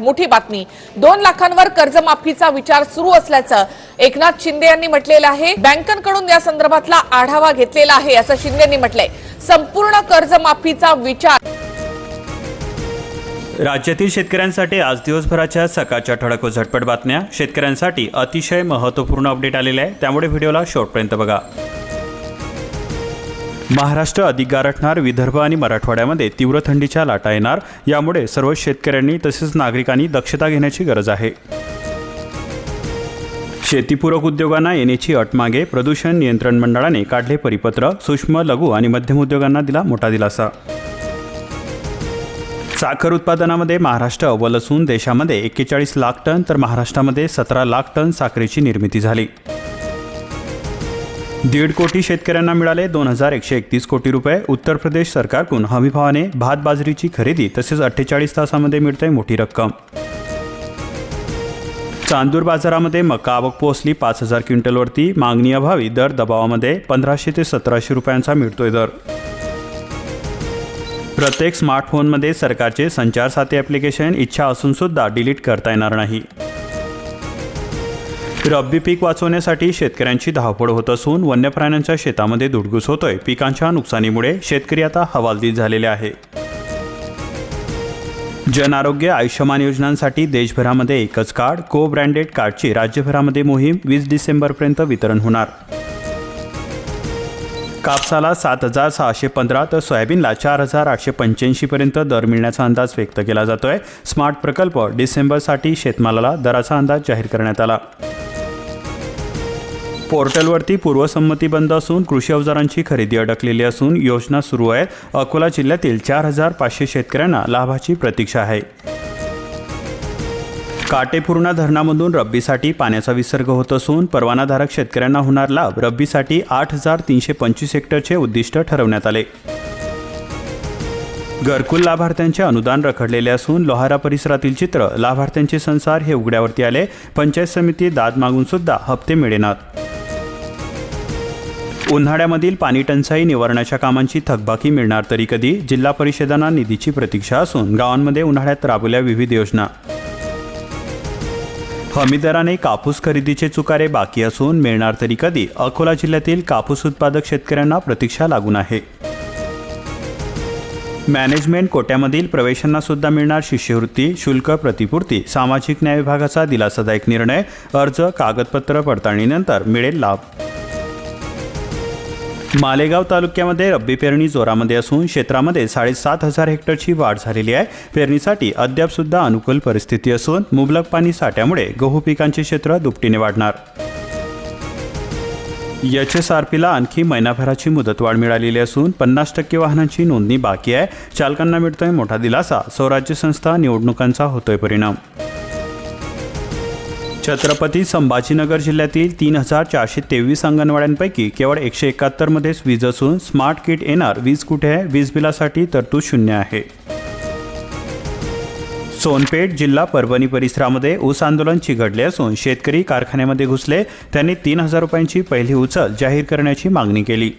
मोठी बातमी. दोन लाखांवर कर्जमाफीचा विचार सुरू असल्याचं एकनाथ शिंदे यांनी म्हटलेलं आहे. बँकांकडून या संदर्भातला आढावा घेतलेला आहे असं शिंदे यांनी म्हटलंय. संपूर्ण कर्जमाफीचा विचार. राज्यातील शेतकऱ्यांसाठी आज दिवसभराच्या सकाळच्या ठळक व झटपट बातम्या. शेतकऱ्यांसाठी अतिशय महत्त्वपूर्ण अपडेट आलेले आहे. त्यामुळे व्हिडिओला शेवटपर्यंत बघा. महाराष्ट्र अधिक गारठणार विदर्भ आणि मराठवाड्यामध्ये तीव्र थंडीच्या लाटा येणार. यामुळे सर्व शेतकऱ्यांनी तसेच नागरिकांनी दक्षता घेण्याची गरज आहे. शेतीपूरक उद्योगांना येण्याची अट मागे प्रदूषण नियंत्रण मंडळाने काढले परिपत्र. सूक्ष्म लघु आणि मध्यम उद्योगांना दिला मोठा दिलासा. साखर उत्पादनामध्ये महाराष्ट्र अव्वल असून देशामध्ये एक्केचाळीस लाख टन तर महाराष्ट्रामध्ये सतरा लाख टन साखरेची निर्मिती झाली. दीड कोटी शेतकऱ्यांना मिळाले दोन हजार एकशे एकतीस कोटी रुपये. उत्तर प्रदेश सरकारकडून हमीभावाने भात बाजरीची खरेदी तसेच अठ्ठेचाळीस तासामध्ये मिळते मोठी रक्कम. चांदूर बाजारामध्ये मका आवक पोहोचली पाच हजार क्विंटलवरती. मागणी अभावी दर दबावामध्ये पंधराशे ते सतराशे रुपयांचा मिळतोय दर. प्रत्येक स्मार्टफोनमध्ये सरकारचे संचार साथी ॲप्लिकेशन इच्छा असून सुद्धा डिलीट करता येणार नाही. रब्बी पीक वाचवण्यासाठी शेतकऱ्यांची धावपळ होत असून वन्य प्राण्यांच्या शेतामध्ये धुडगूस होतोय. पिकांच्या नुकसानीमुळे शेतकरी आता हवालदिल झालेले आहे. जन आरोग्य आयुष्यमान योजनांसाठी देशभरामध्ये एकच कार्ड को ब्रँडेड कार्डची राज्यभरामध्ये मोहीम वीस डिसेंबरपर्यंत वितरण होणार. कापसाला सात हजार सहाशे पंधरा तर सोयाबीनला चार हजार आठशे पंच्याऐंशीपर्यंत दर मिळण्याचा अंदाज व्यक्त केला जातोय. स्मार्ट प्रकल्प डिसेंबरसाठी शेतमालाला दराचा अंदाज जाहीर करण्यात आला. पोर्टलवरती पूर्वसंमती बंद असून कृषी अवजारांची खरेदी अडकलेली असून योजना सुरू आहे. अकोला जिल्ह्यातील चार हजार पाचशे शेतकऱ्यांना लाभाची प्रतीक्षा आहे. काटेपूर्णा धरणामधून रब्बीसाठी पाण्याचा विसर्ग होत असून परवानाधारक शेतकऱ्यांना होणार लाभ रब्बीसाठी आठ हजार तीनशे पंचवीस हेक्टरचे उद्दिष्ट ठरवण्यात आले. घरकुल लाभार्थ्यांचे अनुदान रखडलेले असून लोहारा परिसरातील चित्र लाभार्थ्यांचे संसार हे उघड्यावरती आले. पंचायत समिती दाद मागून सुद्धा हप्ते मिळेनात. उन्हाळ्यामधील पाणी टंचाई निवारणाच्या कामांची थकबाकी मिळणार तरी कधी जिल्हा परिषदांना निधीची प्रतीक्षा असून गावांमध्ये उन्हाळ्यात राबवल्या विविध योजना. हमीदराने कापूस खरेदीचे चुकारे बाकी असून मिळणार तरी कधी अकोला जिल्ह्यातील कापूस उत्पादक शेतकऱ्यांना प्रतीक्षा लागून आहे. मॅनेजमेंट कोट्यामधील प्रवेशांना सुद्धा मिळणार शिष्यवृत्ती शुल्क प्रतिपूर्ती सामाजिक न्याय विभागाचा दिलासादायक निर्णय अर्ज कागदपत्र पडताळणीनंतर मिळेल लाभ. मालेगाव तालुक्यामध्ये रब्बी पेरणी जोरामध्ये असून क्षेत्रामध्ये साडेसात हजार हेक्टरची वाढ झालेली आहे. पेरणीसाठी अद्याप सुद्धा अनुकूल परिस्थिती असून मुबलक पाणी साठ्यामुळे गहू पिकांचे क्षेत्र दुपटीने वाढणार. एच एस आर पीला आणखी महिनाभराची मुदतवाढ मिळालेली असून पन्नास टक्के वाहनांची नोंदणी बाकी आहे. चालकांना मिळतोय मोठा दिलासा. स्वराज्य संस्था निवडणुकांचा होतोय परिणाम. छत्रपती संभाजीनगर जिल्ह्यातील तीन हजार चारशे तेवीस अंगणवाड्यांपैकी केवळ एकशे एकाहत्तरमध्येच वीज असून स्मार्ट किट येणार वीज कुठे आहे वीज बिलासाठी तरतूद शून्य आहे. सोनपेठ जिल्हा परभणी परिसरामध्ये ऊस आंदोलन चिघडले असून शेतकरी कारखान्यामध्ये घुसले. त्यांनी तीन हजार रुपयांची पहिली उचल जाहीर करण्याची मागणी केली.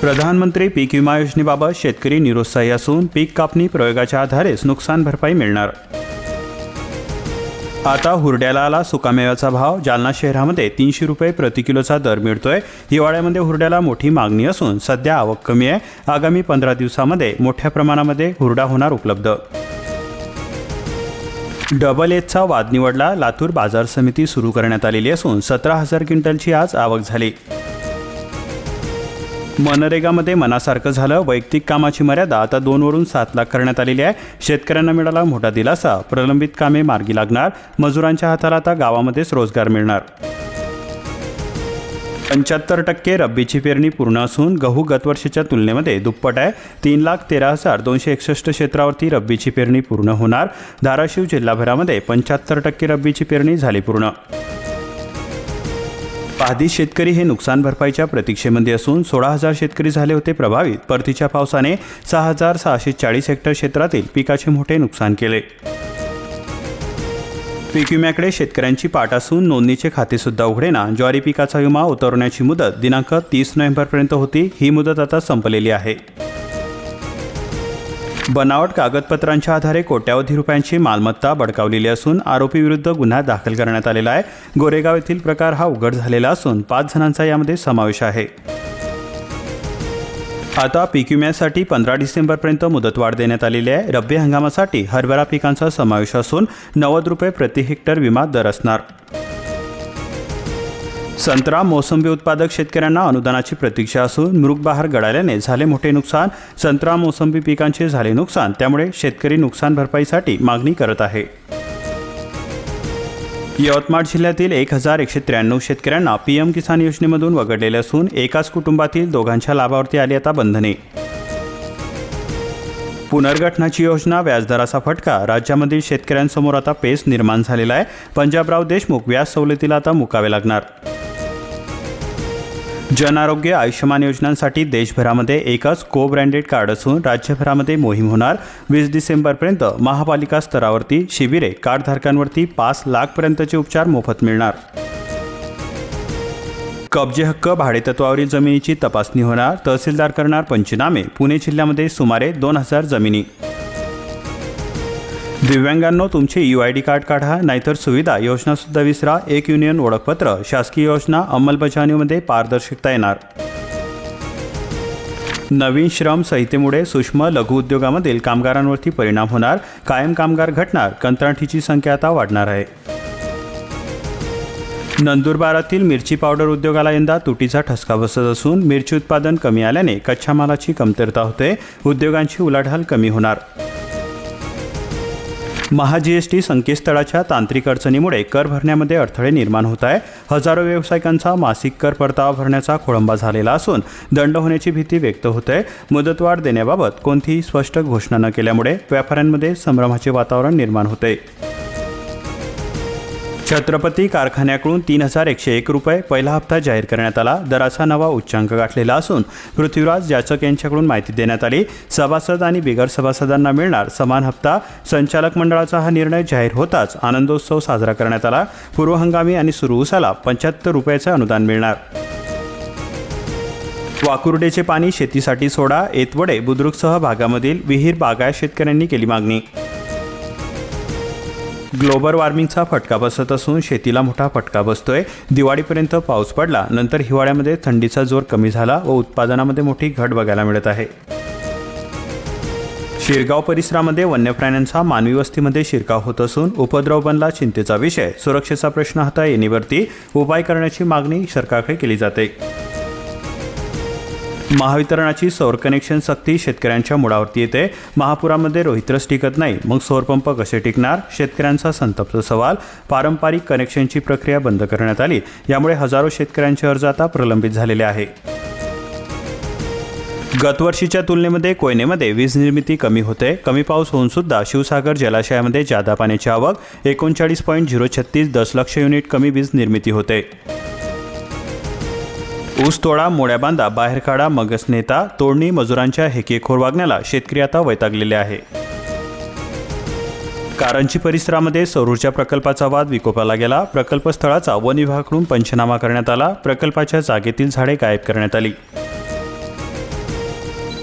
प्रधानमंत्री पीक विमा योजनेबाबत शेतकरी निरुत्साही असून पीक कापणी प्रयोगाच्या आधारेच नुकसान भरपाई मिळणार. आता हुरड्याला आला सुकामेव्याचा भाव जालना शहरामध्ये तीनशे रुपये प्रति किलोचा दर मिळतोय. हिवाळ्यामध्ये हुरड्याला मोठी मागणी असून सध्या आवक कमी आहे. आगामी पंधरा दिवसामध्ये मोठ्या प्रमाणामध्ये हुरडा होणार उपलब्ध. डबल एचचा वाद निवडला. लातूर बाजार समिती सुरू करण्यात आलेली असून सतरा हजार क्विंटलची आज आवक झाली. मनरेगामध्ये मनासारखं झालं वैयक्तिक कामाची मर्यादा आता दोनवरून सात लाख करण्यात आलेली आहे. शेतकऱ्यांना मिळाला मोठा दिलासा. प्रलंबित कामे मार्गी लागणार. मजुरांच्या हाताला आता गावामध्येच रोजगार मिळणार. पंच्याहत्तर टक्के रब्बीची पेरणी पूर्ण असून गहू गतवर्षीच्या तुलनेमध्ये दुप्पट आहे. तीन लाख तेरा हजार दोनशे एकसष्ट क्षेत्रावरती रब्बीची पेरणी पूर्ण होणार. धाराशिव जिल्हाभरामध्ये पंच्याहत्तर टक्के रब्बीची पेरणी झाली पूर्ण. आधीच शेतकरी हे नुकसान भरपाईच्या प्रतीक्षेमध्ये असून सोळा हजार शेतकरी झाले होते प्रभावित. परतीच्या पावसाने सहा हजार सहाशे चाळीस हेक्टर क्षेत्रातील पिकाचे मोठे नुकसान केले. पीक विम्याकडे शेतकऱ्यांची पाठ असून नोंदणीचे खातेसुद्धा उघडेना. ज्वारी पिकाचा विमा उतरवण्याची मुदत दिनांक तीस नोव्हेंबरपर्यंत होती. ही मुदत आता संपलेली आहे. बनावट कागदपत्रांच्या आधारे कोट्यावधी रुपयांची मालमत्ता बडकावलेली असून आरोपीविरुद्ध गुन्हा दाखल करण्यात आलेला आहे. गोरेगाव येथील प्रकार हा उघड झालेला असून पाच जणांचा यामध्ये समावेश आहे. आता पीक विम्यासाठी पंधरा डिसेंबरपर्यंत मुदतवाढ देण्यात आलेली आहे. रब्बी हंगामासाठी हरभरा पिकांचा समावेश असून नव्वद रुपये प्रति हेक्टर विमा दर असणार. संत्रा मोसंबी उत्पादक शेतकऱ्यांना अनुदानाची प्रतीक्षा असून मृगबहार गळाल्याने झाले मोठे नुकसान. संत्रा मोसंबी पिकांचे झाले नुकसान त्यामुळे शेतकरी नुकसान भरपाईसाठी मागणी करत आहे. यवतमाळ जिल्ह्यातील एक हजार एकशे त्र्याण्णव शेतकऱ्यांना पीएम किसान योजनेमधून वगळलेले असून एकाच कुटुंबातील दोघांच्या लाभावरती आली आता बंधने. पुनर्गठनाची योजना व्याजदराचा फटका राज्यामधील शेतकऱ्यांसमोर आता पेच निर्माण झालेला आहे. पंजाबराव देशमुख व्याज सवलतीला आता मुकावे लागणार. जन आरोग्य आयुष्यमान योजनांसाठी देशभरामध्ये एकच को ब्रँडेड कार्ड असून राज्यभरामध्ये मोहीम होणार. वीस डिसेंबरपर्यंत महापालिका स्तरावरती शिबिरे कार्डधारकांवरती पाच लाखपर्यंतचे उपचार मोफत मिळणार. कब्जे हक्क भाडेतत्वावरील जमिनीची तपासणी होणार. तहसीलदार करणार पंचनामे. पुणे जिल्ह्यामध्ये सुमारे दोन हजार जमिनी. दिव्यांगांनो तुमचे यू आय डी कार्ड काढा नाहीतर सुविधा योजनासुद्धा विसरा. एक युनियन ओळखपत्र शासकीय योजना अंमलबजावणीमध्ये पारदर्शकता येणार. नवीन श्रम संहितेमुळे सूक्ष्म लघु उद्योगामधील कामगारांवरती परिणाम होणार. कायम कामगार घटणार कंत्राटीची संख्या आता वाढणार आहे. नंदुरबारातील मिरची पावडर उद्योगाला यंदा तुटीचा ठसका बसत असून मिरची उत्पादन कमी आल्याने कच्च्या मालाची कमतरता होते. उद्योगांची उलाढाल कमी होणार. महाजीएसटी संकेतस्थळाच्या तांत्रिक अडचणीमुळे कर भरण्यामध्ये अडथळे निर्माण होत आहे. हजारो व्यावसायिकांचा मासिक कर परतावा भरण्याचा खोळंबा झालेला असून दंड होण्याची भीती व्यक्त होते मुदतवाढ देण्याबाबत कोणतीही स्पष्ट घोषणा न केल्यामुळे व्यापाऱ्यांमध्ये संभ्रमाचे वातावरण निर्माण होते छत्रपती कारखान्याकडून तीन हजार एकशे एक रुपये पहिला हप्ता जाहीर करण्यात आला. दराचा नवा उच्चांक गाठलेला असून पृथ्वीराज याचक यांच्याकडून माहिती देण्यात आली. सभासद आणि बिगर सभासदांना मिळणार समान हप्ता संचालक मंडळाचा हा निर्णय जाहीर होताच आनंदोत्सव साजरा करण्यात आला. पूर्व हंगामी आणि सुरू उसाला पंच्याहत्तर रुपयाचं अनुदान मिळणार. वाकुर्डेचे पाणी शेतीसाठी सोडा. एतवडे बुद्रुकसह भागामधील विहीर बागायत शेतकऱ्यांनी केली मागणी. ग्लोबल वॉर्मिंगचा फटका बसत असून शेतीला मोठा फटका बसतोय. दिवाळीपर्यंत पाऊस पडला नंतर हिवाळ्यामध्ये थंडीचा जोर कमी झाला व उत्पादनामध्ये मोठी घट बघायला मिळत आहे. शिरगाव परिसरामध्ये वन्य प्राण्यांचा मानवी वस्तीमध्ये शिरकाव होत असून उपद्रव बनला चिंतेचा विषय. सुरक्षेचा प्रश्न हाता येणीवरती उपाय करण्याची मागणी सरकारकडे केली जाते. महावितरणाची सौर कनेक्शन सक्ती शेतकऱ्यांच्या मुळावरती येते. महापुरामध्ये रोहित्रच टिकत नाही. मग सौरपंप कसे टिकणार? शेतकऱ्यांचा संतप्त सवाल. पारंपरिक कनेक्शनची प्रक्रिया बंद करण्यात आली. यामुळे हजारो शेतकऱ्यांचे अर्ज आता प्रलंबित झालेले आहे. गतवर्षीच्या तुलनेमध्ये कोयनेमध्ये वीज निर्मिती कमी होते. कमी पाऊस होऊन सुद्धा शिवसागर जलाशयामध्ये जादा पाण्याची आवक. एकोणचाळीस पॉईंट झिरो छत्तीस दशलक्ष युनिट कमी वीज निर्मिती होते. ऊस तोडा मोड्या बांधा बाहेर काढा मगस नेता तोडणी मजुरांच्या हेकेखोर वागण्याला शेतकरी आता वैतागलेले आहे. कारंजी परिसरामध्ये सौरऊर्जा प्रकल्पाचा वाद विकोपाला गेला. प्रकल्प स्थळाचा वन विभागाकडून पंचनामा करण्यात आला. प्रकल्पाच्या जागेतील झाडे गायब करण्यात आली.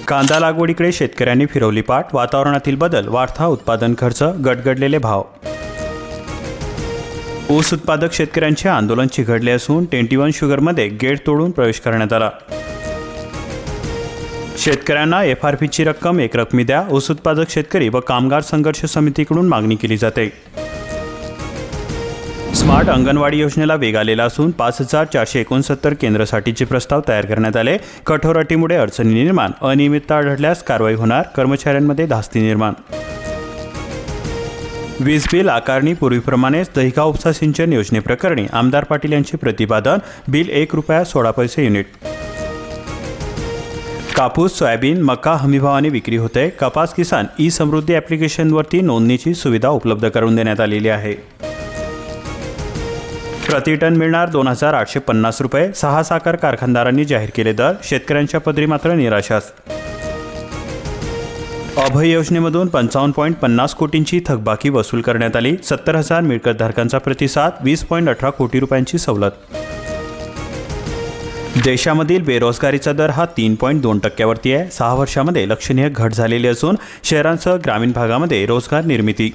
कांदा लागवडीकडे शेतकऱ्यांनी फिरवली पाठ. वातावरणातील बदल वाढता उत्पादन खर्च गडगडलेले भाव. ऊस उत्पादक शेतकऱ्यांचे आंदोलन चिघडले असून ट्वेंटी वन शुगरमध्ये गेट तोडून प्रवेश करण्यात आला. शेतकऱ्यांना एफ आर पीची रक्कम एक रकमी द्या ऊस उत्पादक शेतकरी व कामगार संघर्ष समितीकडून मागणी केली जाते. स्मार्ट अंगणवाडी योजनेला वेग आलेला असून पाच हजार चारशे एकोणसत्तर केंद्रासाठीचे प्रस्ताव तयार करण्यात आले. कठोर अटीमुळे अडचणी निर्माण अनियमितता आढळल्यास कारवाई होणार कर्मचाऱ्यांमध्ये धास्ती निर्माण. वीज बिल आकारणी पूर्वीप्रमाणेच दहिका उपसा सिंचन योजनेप्रकरणी आमदार पाटील यांचे प्रतिपादन बिल एक रुपया सोळा पैसे युनिट. कापूस सोयाबीन मका हमीभावाने विक्री होते. कपास किसान ई समृद्धी ॲप्लिकेशनवरती नोंदणीची सुविधा उपलब्ध करून देण्यात आलेली आहे. प्रति टन मिळणार दोन हजार आठशे पन्नास रुपये. सहा साखर कारखानदारांनी जाहीर केले दर. शेतकऱ्यांच्या पदरी मात्र निराशाच अभय योजनेमधून पंचावन्न पॉईंट पन्नास कोटींची थकबाकी वसूल करण्यात आली. सत्तर हजार मिळकतधारकांचा प्रतिसाद वीस पॉईंट अठरा कोटी रुपयांची सवलत. देशामधील बेरोजगारीचा दर हा तीन पॉईंट दोन टक्क्यावरती आहे. सहा वर्षामध्ये लक्षणीय घट झालेली असून शहरांसह ग्रामीण भागामध्ये रोजगार निर्मिती.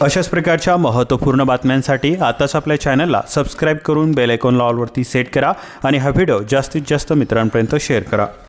अशाच प्रकारच्या महत्त्वपूर्ण बातम्यांसाठी आताच आपल्या चॅनलला सबस्क्राईब करून बेल लॉलवरती ऑलवरती सेट करा आणि हा व्हिडिओ जास्तीत जास्त मित्रांपर्यंत शेअर करा.